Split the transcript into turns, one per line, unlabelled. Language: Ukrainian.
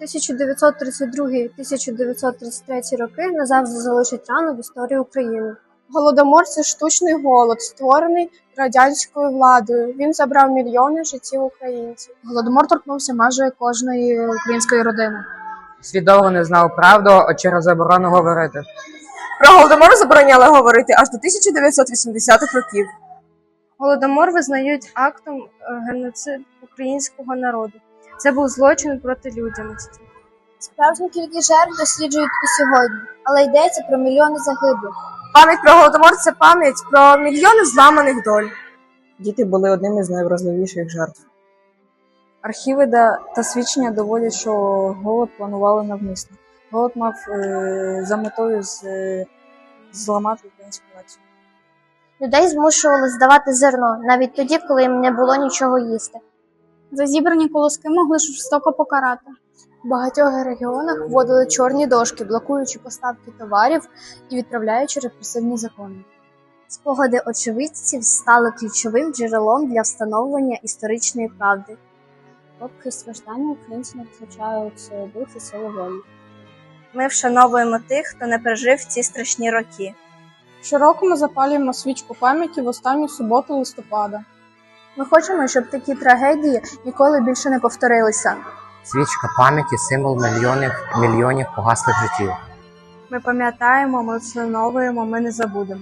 1932-1933 роки назавжди залишать рану в історії України.
Голодомор це штучний голод, створений радянською владою. Він забрав мільйони життів українців.
Голодомор торкнувся майже кожної української родини.
Світ довго не знав правду а через заборону говорити.
Про голодомор забороняли говорити аж до 1980-х років.
Голодомор визнають актом е, геноциду українського народу. Це був злочин проти людяності.
Справжню кількість жертв досліджують і сьогодні, але йдеться про мільйони загиблих.
Пам'ять про голодомор це пам'ять про мільйони зламаних доль.
Діти були одними з найвразливіших жертв.
Архіви та свідчення доводять, що голод планували навмисно. Голод мав е, за метою з, е, зламати українську націю.
Людей змушували здавати зерно навіть тоді, коли їм не було нічого їсти.
За зібрані колоски могли жорстоко покарати.
В багатьох регіонах вводили чорні дошки, блокуючи поставки товарів і відправляючи репресивні закони.
Спогади очевидців стали ключовим джерелом для встановлення історичної правди.
Попри страждання українці не втрачають дух і силу волі.
Ми вшановуємо тих, хто не пережив ці страшні роки.
Щороку ми запалюємо свічку пам'яті в останню суботу листопада.
Ми хочемо, щоб такі трагедії ніколи більше не повторилися.
Свічка пам'яті символ мільйонів мільйонів погаслих життів.
Ми пам'ятаємо, ми вшановуємо, ми не забудемо.